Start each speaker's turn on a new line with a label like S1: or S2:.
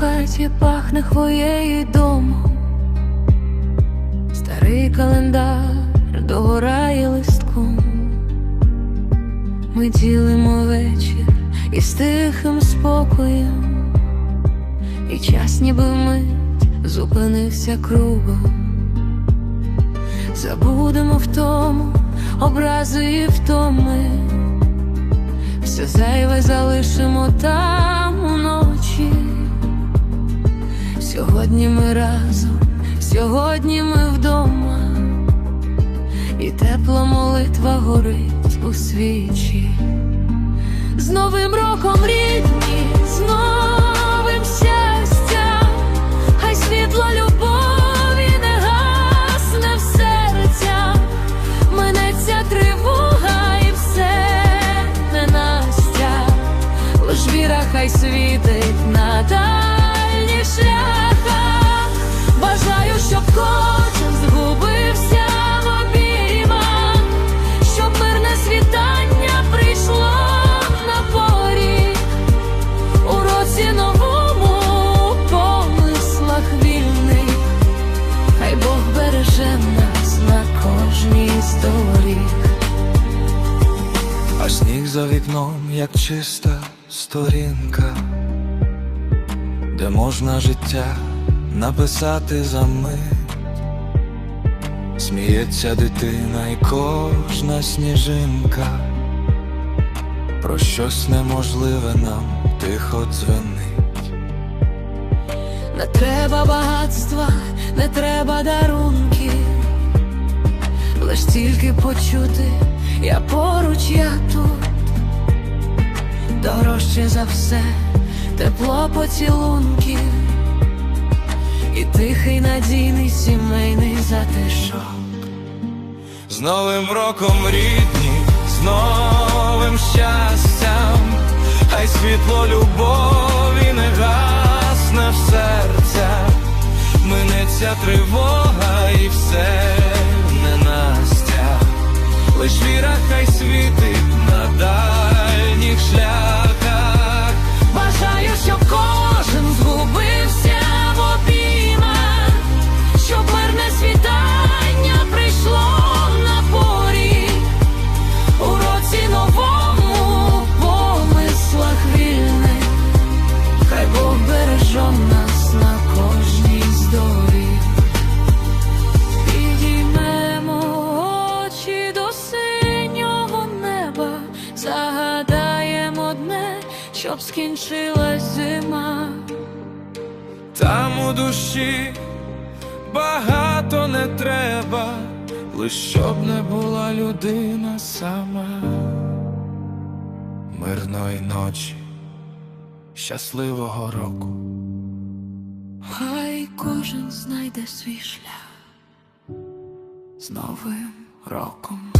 S1: хаті пахне хвоєю й домом, старий календар догорає листком. Ми ділимо вечір із тихим спокоєм, і час ніби вмить зупинився кругом. Забудемо в тому образи і втоми, все зайве залишимо там Сьогодні ми разом, сьогодні ми вдома, і тепла молитва горить у свічі. З Новим роком рідні, з новим щастям, хай світло любові не гасне в серця, минеться тривога і все ненастя, лиш віра хай світить на
S2: Сніг за вікном, як чиста сторінка, де можна життя написати за мить. Сміється дитина і кожна сніжинка, про щось неможливе нам тихо дзвенить.
S1: Не треба багатства, не треба дарунків, лиш тільки почути, я поруч, я тут, дорожче за все, тепло поцілунків і тихий надійний сімейний затишок.
S2: З Новим роком рідні, з новим щастям, хай світло любові не гасне в серця, минеться тривога і все лиш віра хай світить
S1: щоб скінчилась зима.
S2: Там у душі багато не треба, лиш щоб не була людина сама. Мирної ночі, щасливого року.
S1: Хай кожен знайде свій шлях з новим роком.